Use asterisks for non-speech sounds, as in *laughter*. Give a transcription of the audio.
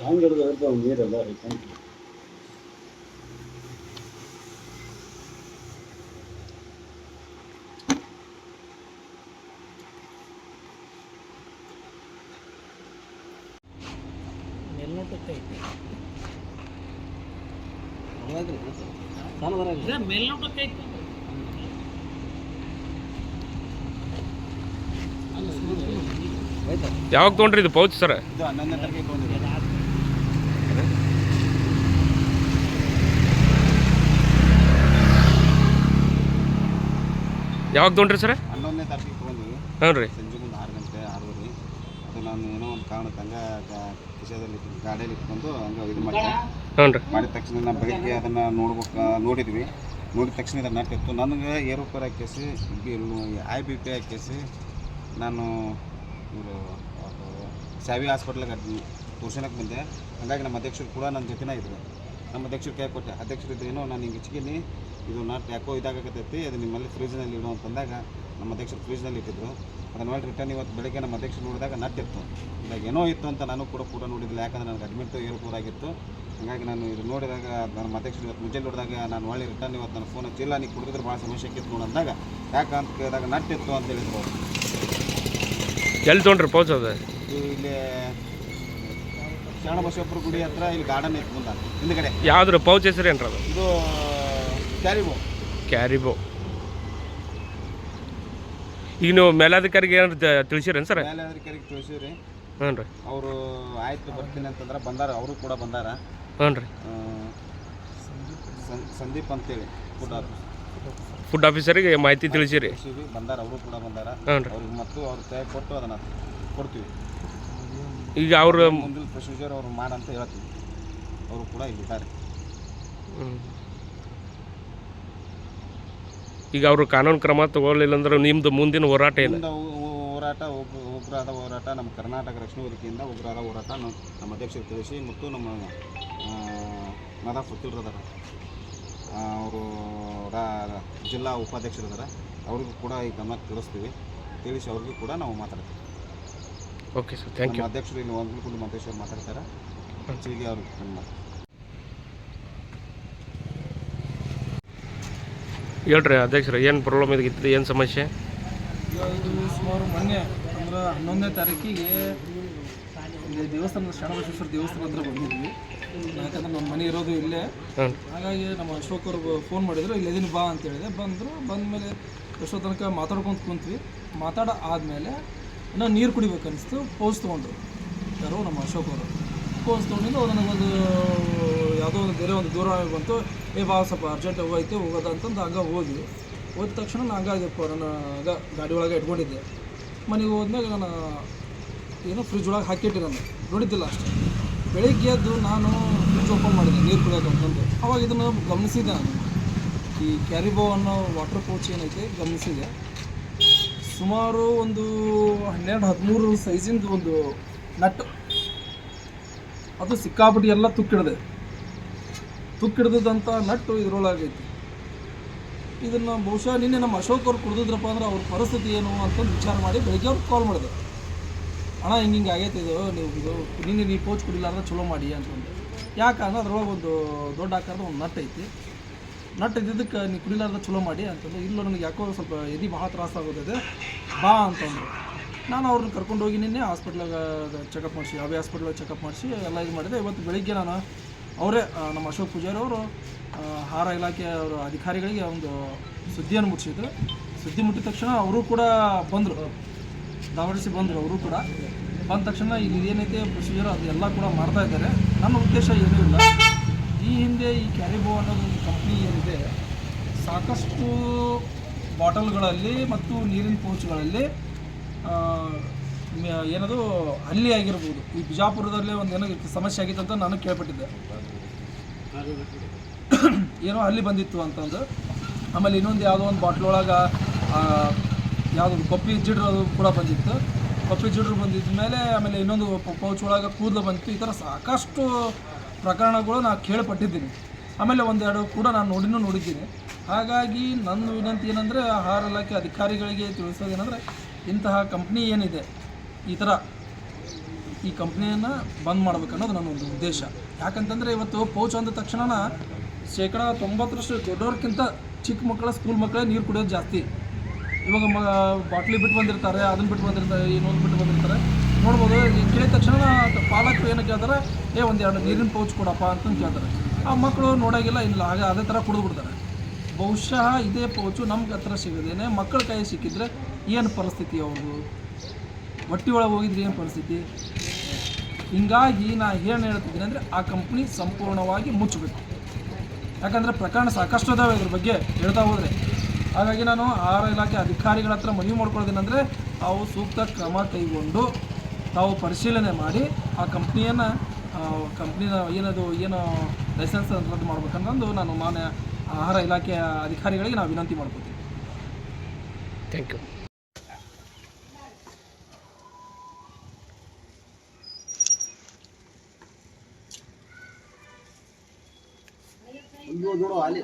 ನೀರೆಲ್ಲ ಹರಿಕೊಂಡು ಅವ್ನು ನೀರೆಲ್ಲ ಇಲ್ಲ ಮೇಲ್ನೋಟಕ್ಕೆ ಐತಿ. ಯಾವಾಗ ತೊಗೊಂಡ್ರಿ ಇದು ಪೌಚ್ ಸರ್? ಇದು ಹನ್ನೊಂದನೇ ತಾರೀಕಿಗೆ ಯಾವಾಗ ತೊಗೊಂಡ್ರಿ ಸರ್? ಹನ್ನೊಂದನೇ ತಾರೀಕಿಗೆ ತೊಗೊಂಡಿವಿ. ಹ್ಞೂ ರೀ ಸಂಜೆ ಮುಂದೆ ಆರು ಗಂಟೆ ಆರೂವರೆ. ಅದು ನಾನು ಏನೋ ಒಂದು ಕಾರಣಕ್ಕೆ ಹಂಗೆ ಕಿಶೆದಲ್ಲಿ ಗಾಡಿಯಲ್ಲಿ ಇಟ್ಕೊಂಡು ಹಂಗೆ ಇದು ಮಾಡಿದೆ. ಹ್ಞೂ ರೀ ಮಾಡಿದ ತಕ್ಷಣ ನಾನು ಬೆಳಿಗ್ಗೆ ಅದನ್ನು ನೋಡ್ಬೇಕು ನೋಡಿದ್ವಿ. ನೋಡಿದ ತಕ್ಷಣ ಇದನ್ನು ನಟ್ಟಿತ್ತು ನನಗೆ ಏರೋಪೇರ್ ಹಾಕಿಸಿ ಐ ಬಿ ಪಿ ಹಾಕಿಸಿ ನಾನು ಇವರು ಸಾವಿ ಹಾಸ್ಪಿಟ್ಲಿಗೆ ತೋರ್ಸೋಕ್ಕೆ ಬಂದೆ. ಹಾಗಾಗಿ ನಮ್ಮ ಅಧ್ಯಕ್ಷರು ಕೂಡ ನನ್ನ ಜೊತೆನೇ ಇದ್ರು. ನಮ್ಮ ಅಧ್ಯಕ್ಷರು ಕೈ ಕೊಟ್ಟೆ ಅಧ್ಯಕ್ಷರು ಇದ್ರೇನೋ ನಾನು ಹಿಂಗೆ ಹೆಚ್ಚಿಗೆ ಇದು ನಾಟ್ ಯಾಕೋ ಇದಾಗತ್ತೈತಿ ಅದು ನಿಮ್ಮಲ್ಲಿ ಫ್ರಿಜ್ನಲ್ಲಿ ಅಂತ ಅಂತಂದಾಗ ನಮ್ಮ ಅಧ್ಯಕ್ಷರು ಫ್ರಿಜ್ನಲ್ಲಿ ಇಟ್ಟಿದ್ರು. ಅದನ್ನು ಮಾಡಿ ರಿಟರ್ನ್ ಇವತ್ತು ಬೆಳಗ್ಗೆ ನಮ್ಮ ಅಧ್ಯಕ್ಷರು ನೋಡಿದಾಗ ನಾಟ್ ಇತ್ತು. ಇವಾಗ ಏನೋ ಇತ್ತು ಅಂತ ನಾನು ಕೂಡ ಕೂಡ ನೋಡಿದ್ದಿಲ್ಲ ಯಾಕಂದ್ರೆ ನನಗೆ ಅಡ್ಮಿಟ್ ಏರ್ಪೋರ್ ಆಗಿತ್ತು. ಹಾಗಾಗಿ ನಾನು ಇದು ನೋಡಿದಾಗ ನಮ್ಮ ಅಧ್ಯಕ್ಷರು ಇವತ್ತು ಮುಂಜಾನೆ ನೋಡಿದಾಗ ನಾನು ಒಳ್ಳೆ ರಿಟರ್ನ್ ಇವತ್ತು ನನ್ನ ಫೋನ್ ಹಚ್ಚಿಲ್ಲ. ನೀವು ಕುಡಿದ್ರೆ ಭಾಳ ಸಮಸ್ಯೆ ಇತ್ತು ನೋಡಿ ಅಂದಾಗ ಯಾಕೆ ಅಂತ ಕೇಳಿದಾಗ ನಟ್ಟಿತ್ತು ಇತ್ತು ಅಂತ ಹೇಳಿದ್ರು ಎಲ್ಲಿ ತೊಗೊಂಡ್ರಿ ಪೌಚ್ ಅದು? ಇಲ್ಲಿ ಶರಣಬಸವೇಶ್ವರ ಗುಡಿ ಹತ್ರ ಇಲ್ಲಿ ಗಾರ್ಡನ್ ಐತೆ ಮುಂದೆ. ಹಿಂದ್ಗಡೆ. ಯಾವ್ದ್ರ ಪೌಚ್ ಹೆಸರು ಏನ್ರ ಅದು? ಇದು ಕ್ಯಾರಿಬೋ ಕ್ಯಾರಿಬೋ ಈಗ ನೀವು ಮೇಲಾಧಿಕಾರಿಗೆ ಏನಾರು ತಿಳಿಸಿರೇನು ಸರ್? ಮೇಲಾಧಿಕಾರಿಗೆ ತಿಳಿಸಿರಿ. ತಿಳಿಸಿವ್ರಿ ಹ್ಞೂ ರೀ. ಅವರು ಆಯ್ತು ಬರ್ತೀನಿ ಅಂತಂದ್ರೆ ಬಂದಾರ ಅವರು ಕೂಡ ಬಂದಾರ. ಹ್ಞೂ ರೀ. ಸಂದೀಪ್ ಅಂತೇಳಿ ಫುಡ್ ಫುಡ್ ಆಫೀಸರಿಗೆ ಮಾಹಿತಿ ತಿಳಿಸಿರಿ. ಬಂದಾರ ಅವರು ಕೂಡ ಬಂದಾರ. ಹ್ಞೂ ರೀ. ಅವ್ರಿಗೆ ಮತ್ತು ಅವ್ರ ಕೊಟ್ಟು ಅದನ್ನು ಕೊಡ್ತೀವಿ. ಈಗ ಅವರು ಮುಂದಿನ ಪ್ರೊಸೀಜರ್ ಅವ್ರು ಮಾಡಂತ ಹೇಳ್ತೀವಿ ಅವರು ಕೂಡ ಇಲ್ಲಿದ್ದಾರೆ ಈಗ ಅವರು ಕಾನೂನು ಕ್ರಮ ತಗೊಳ್ಳಿಲ್ಲ ಅಂದ್ರೆ ನಿಮ್ದು ಮುಂದಿನ ಹೋರಾಟ ಏನು? ಮುಂದೆ ಹೋರಾಟ ಉಗ್ರ- ಉಗ್ರಾದ ಹೋರಾಟ ನಮ್ಮ ಕರ್ನಾಟಕ ರಕ್ಷಣಾ ವೇದಿಕೆಯಿಂದ ಉಗ್ರಾದ ಹೋರಾಟ ನಮ್ಮ ನಮ್ಮ ಅಧ್ಯಕ್ಷರು ತಿಳಿಸಿ ಮತ್ತು ನಮ್ಮ ಮದ ನದಾಫ್ ಅವರು ಅವರು ಜಿಲ್ಲಾ ಉಪಾಧ್ಯಕ್ಷರಿದ್ದಾರೆ ಅವ್ರಿಗೂ ಕೂಡ ಈ ಗಮನಕ್ಕೆ ತಿಳಿಸ್ತೀವಿ. ತಿಳಿಸಿ ಅವ್ರಿಗೂ ಕೂಡ ನಾವು ಮಾತಾಡ್ತೀವಿ. ಓಕೆ ಸರ್ ಥ್ಯಾಂಕ್ ಯು ಅಧ್ಯಕ್ಷರು ಇಲ್ಲಿ ಒಂದ್ಲುಕುಂಡಿ ಮಹೇಶ್ವರ್ ಮಾತಾಡ್ತಾರೆ. ಹೆಚ್ಚಿಗೆ ಅವರು ಹೇಳ್ರಿ ಅಧ್ಯಕ್ಷರು ಏನು ಪ್ರಾಬ್ಲಮ್ ಇದಕ್ಕಿತ್ತು ಏನು ಸಮಸ್ಯೆ? ಇದು ಸುಮಾರು ಮೊನ್ನೆ ಅಂದ್ರೆ ಹನ್ನೊಂದನೇ ತಾರೀಕಿಗೆ ಇಲ್ಲಿ ದೇವಸ್ಥಾನದ ಶರಣಬಸವೇಶ್ವರ ದೇವಸ್ಥಾನ ಹತ್ರ ಬಂದಿದ್ವಿ. ಯಾಕಂದ್ರೆ ನಮ್ಮ ಮನೆ ಇರೋದು ಇಲ್ಲೇ. ಹಾಗಾಗಿ ನಮ್ಮ ಅಶೋಕ್ ಅವ್ರಿಗೆ ಫೋನ್ ಮಾಡಿದ್ರು ಇಲ್ಲಿ ಇದೀನಿ ಬಾ ಅಂತ ಹೇಳಿದೆ. ಬಂದರು ಬಂದಮೇಲೆ ಎಷ್ಟೋ ತನಕ ಮಾತಾಡ್ಕೊಂತ ಕುಂತ್ವಿ. ಮಾತಾಡ ಆದಮೇಲೆ ಇನ್ನೂ ನೀರು ಕುಡಿಬೇಕು ಅನಿಸ್ತು ಪೋಸ್ ತೊಗೊಂಡ್ರು. ಯಾರು ನಮ್ಮ ಅಶೋಕ್ ಅವರು. ಪೋಸ್ ತೊಗೊಂಡಿದ್ದು ಅವ್ರು ನನಗೊಂದು ಯಾವುದೋ ಒಂದು ಬೇರೆ ಒಂದು ದೂರ ಬಂತು. ಏ, ಬಾ, ಸ್ವಲ್ಪ ಅರ್ಜೆಂಟ್ ಹೋಗೈತೆ, ಹೋಗೋದ ಅಂತಂದು ಹಂಗ ಹೋದ್ವಿ. ಹೋದ ತಕ್ಷಣ ನಾನು ಹಂಗಾಗಿ ನಾನು ಹಂಗೆ ಗಾಡಿ ಒಳಗೆ ಇಟ್ಕೊಂಡಿದ್ದೆ. ಮನೆಗೆ ಹೋದ್ಮೇಲೆ ನಾನು ಏನೋ ಫ್ರಿಜ್ ಒಳಗೆ ಹಾಕಿಟ್ಟೆ ನಾನು. ನೋಡಿದ್ದಿಲ್ಲ ಅಷ್ಟೇ. ಬೆಳಿಗ್ಗೆ ಎದ್ದು ನಾನು ಫ್ರಿಜ್ ಓಪನ್ ಮಾಡಿದೆ, ನೀರು ಕುಡಿಯೋಕೆ ಅಂತಂದು. ಅವಾಗ ಇದನ್ನು ಗಮನಿಸಿದೆ ನಾನು. ಈ ಕ್ಯಾರಿಬೋ ಅನ್ನೋ ವಾಟರ್ ಪೌಚ್ ಏನೈತೆ ಗಮನಿಸಿದೆ ಸುಮಾರು ಒಂದು ಹನ್ನೆರಡು, ಹದಿಮೂರು ಸೈಜಿಂದು ಒಂದು ನಟ್. ಅದು ಸಿಕ್ಕಾಪಟ್ಟಿ ಎಲ್ಲ ತುಕ್ಕಿಡ್ದೆ. ತುಕ್ಕಿಡ್ದಂಥ ನಟ್ಟು ಇದ್ರೊಳಗೈತಿ. ಇದನ್ನು ಬಹುಶಃ ನಿನ್ನೆ ನಮ್ಮ ಅಶೋಕ್ ಅವ್ರು ಕುಡ್ದಿದ್ರಪ್ಪ ಅಂದ್ರೆ ಅವ್ರ ಪರಿಸ್ಥಿತಿ ಏನು ಅಂತಂದು ವಿಚಾರ ಮಾಡಿ ಬೆಳಿಗ್ಗೆ ಅವ್ರಿಗೆ ಕಾಲ್ ಮಾಡಿದೆ ಅಣ್ಣ, ಹಿಂಗೆ ಹಿಂಗೆ ಆಗೈತೆ ಇದು, ನೀವು ಇದು, ನಿನ್ನೆ ನೀವು ಪೋಚ್ ಕುಡಿಲಾರ ಚಲೋ ಮಾಡಿ ಅಂತಂದು ಯಾಕಂದ್ರೆ ಅದ್ರೊಳಗೆ ಒಂದು ದೊಡ್ಡ ಆಕಾರದ ಒಂದು ನಟ್ ಐತಿ. ನಟ್ ಇದ್ದಿದ್ದಕ್ಕೆ ನೀವು ಕುಡಿಲಾರ್ದ ಚಲೋ ಮಾಡಿ ಅಂತಂದ್ರೆ ಇಲ್ಲ ನನಗೆ ಯಾಕೋ ಸ್ವಲ್ಪ ಎದಿ ಭಾಳ ತ್ರಾಸ ಆಗೋದಿದೆ, ಬಾ ಅಂತಂದರು ನಾನು ಅವ್ರನ್ನ ಕರ್ಕೊಂಡು ಹೋಗಿ ನಿನ್ನೆ ಹಾಸ್ಪಿಟ್ಲಾಗ ಚೆಕಪ್ ಮಾಡಿಸಿ ಯಾವ ಹಾಸ್ಪಿಟ್ಲಾಗ ಚೆಕಪ್ ಮಾಡಿಸಿ, ಎಲ್ಲ ಇದು ಮಾಡಿದೆ. ಇವತ್ತು ಬೆಳಿಗ್ಗೆ ನಾನು ಅವರೇ ನಮ್ಮ ಅಶೋಕ್ ಪೂಜಾರಿ ಅವರು ಆಹಾರ ಇಲಾಖೆ ಅವರ ಅಧಿಕಾರಿಗಳಿಗೆ ಒಂದು ಸುದ್ದಿಯನ್ನು ಮುಟ್ಟಿಸಿದ್ರು. ಸುದ್ದಿ ಮುಟ್ಟಿದ ತಕ್ಷಣ ಅವರು ಕೂಡ ಬಂದರು ದಾವಡಿಸಿ ಬಂದರು ಅವರು ಕೂಡ. ಬಂದ ತಕ್ಷಣ ಇಲ್ಲಿ ಏನೈತೆ ಪ್ರೊಸೀಜರ್ ಅದು ಎಲ್ಲ ಕೂಡ ಮಾಡ್ತಾ ಇದ್ದಾರೆ. ನನ್ನ ಉದ್ದೇಶ ಏನೂ ಇಲ್ಲ. ಈ ಹಿಂದೆ ಈ ಕ್ಯಾರಿಬೋ ಅನ್ನೋದು ಒಂದು ಕಂಪ್ನಿ ಏನಿದೆ, ಸಾಕಷ್ಟು ಬಾಟಲ್ಗಳಲ್ಲಿ ಮತ್ತು ನೀರಿನ ಪೌಚ್ಗಳಲ್ಲಿ ಏನದು, ಹಲ್ಲಿ ಆಗಿರ್ಬೋದು. ಈ ಬಿಜಾಪುರದಲ್ಲೇ ಒಂದು ಏನೋ ಸಮಸ್ಯೆ ಆಗಿತ್ತು ಅಂತ ನಾನು ಕೇಳ್ಪಟ್ಟಿದ್ದೆ. *coughs* ಏನೋ ಅಲ್ಲಿ ಬಂದಿತ್ತು ಅಂತಂದು. ಆಮೇಲೆ ಇನ್ನೊಂದು ಯಾವುದೋ ಒಂದು ಬಾಟ್ಲ್ ಒಳಗೆ ಯಾವುದೋ ಕೊಪ್ಪಿ ಜಿಡ್ರು ಅದು ಕೂಡ ಬಂದಿತ್ತು. ಕೊಪ್ಪಿ ಜಿಡ್ರು ಬಂದಿದ್ದ ಮೇಲೆ ಆಮೇಲೆ ಇನ್ನೊಂದು ಪೌಚ್ ಒಳಗೆ ಕೂದಲು ಬಂದಿತ್ತು. ಈ ಥರ ಸಾಕಷ್ಟು ಪ್ರಕರಣಗಳು ನಾನು ಕೇಳ್ಪಟ್ಟಿದ್ದೀನಿ. ಆಮೇಲೆ ಒಂದೆರಡು ಕೂಡ ನಾನು ನೋಡಿನೂ ನೋಡಿದ್ದೀನಿ. ಹಾಗಾಗಿ ನನ್ನ ವಿನಂತಿ ಏನಂದರೆ ಆಹಾರ ಇಲಾಖೆ ಅಧಿಕಾರಿಗಳಿಗೆ ತಿಳಿಸೋದೇನೆಂದರೆ ಇಂತಹ ಕಂಪ್ನಿ ಏನಿದೆ, ಈ ಥರ ಈ ಕಂಪ್ನಿಯನ್ನು ಬಂದ್ ಮಾಡ್ಬೇಕು ಅನ್ನೋದು ನನ್ನ ಒಂದು ಉದ್ದೇಶ. ಯಾಕಂತಂದರೆ ಇವತ್ತು ಪೌಚ್ ಅಂದ ತಕ್ಷಣ ಶೇಕಡ ತೊಂಬತ್ತರಷ್ಟು ದೊಡ್ಡವ್ರಕ್ಕಿಂತ ಚಿಕ್ಕ ಮಕ್ಕಳ ಸ್ಕೂಲ್ ಮಕ್ಕಳೇ ನೀರು ಕುಡಿಯೋದು ಜಾಸ್ತಿ. ಇವಾಗ ಮ, ಬಾಟ್ಲಿ ಬಿಟ್ಟು ಬಂದಿರ್ತಾರೆ ಅದನ್ನು ಬಿಟ್ಟು ಬಂದಿರ್ತಾರೆ, ಇನ್ನೊಂದು ಬಿಟ್ಟು ಬಂದಿರ್ತಾರೆ. ನೋಡ್ಬೋದು, ಈ ಕೇಳಿದ ತಕ್ಷಣ ಪಾಲಕರು ಏನು ಕೇಳ್ತಾರೆ, ಏ, ಒಂದೆರಡು ನೀರಿನ ಪೌಚ್ ಕೊಡಪ್ಪ ಅಂತಂದು ಕೇಳ್ತಾರೆ. ಆ ಮಕ್ಕಳು ನೋಡೋಂಗಿಲ್ಲ, ಇಲ್ಲ ಹಾಗೆ ಅದೇ ಥರ ಕುಡಿದು ಬಿಡ್ತಾರೆ. ಬಹುಶಃ ಇದೇ ಪೌಚು ನಮ್ಗೆ ಹತ್ರ ಸಿಗೋದೇನೆ ಮಕ್ಕಳ ಕೈ ಸಿಕ್ಕಿದ್ರೆ ಏನು ಪರಿಸ್ಥಿತಿ ಅವ್ರದ್ದು ಹೊಟ್ಟಿ ಒಳಗೆ ಹೋಗಿದ್ರೆ ಏನು ಪರಿಸ್ಥಿತಿ? ಹಿಂಗಾಗಿ ನಾ ಏನು ಹೇಳ್ತಿದ್ದೀನಿ ಅಂದರೆ, ಆ ಕಂಪ್ನಿ ಸಂಪೂರ್ಣವಾಗಿ ಮುಚ್ಚಬೇಕು ಯಾಕಂದರೆ ಪ್ರಕರಣ ಸಾಕಷ್ಟು ಅದಾವೆ ಇದ್ರ ಬಗ್ಗೆ ಹೇಳ್ತಾ ಹೋದರೆ. ಹಾಗಾಗಿ ನಾನು ಆಹಾರ ಇಲಾಖೆ ಅಧಿಕಾರಿಗಳ ಹತ್ರ ಮನವಿ ಮಾಡ್ಕೊಳ್ಳೋದೇನೆಂದರೆ ಅವು ಸೂಕ್ತ ಕ್ರಮ ಕೈಗೊಂಡು ತಾವು ಪರಿಶೀಲನೆ ಮಾಡಿ ಆ ಕಂಪ್ನಿಯನ್ನು ಕಂಪ್ನಿನ ಏನದು ಏನು ಲೈಸೆನ್ಸ್ ರದ್ದು ಮಾಡ್ಬೇಕನ್ನೋದು ನಾನು ಮಾನ್ಯ ಆಹಾರ ಇಲಾಖೆಯ ಅಧಿಕಾರಿಗಳಿಗೆ ನಾವು ವಿನಂತಿ ಮಾಡ್ಕೋತೀವಿ ಥ್ಯಾಂಕ್ ಯು. ಬೇಕಲ್ಲ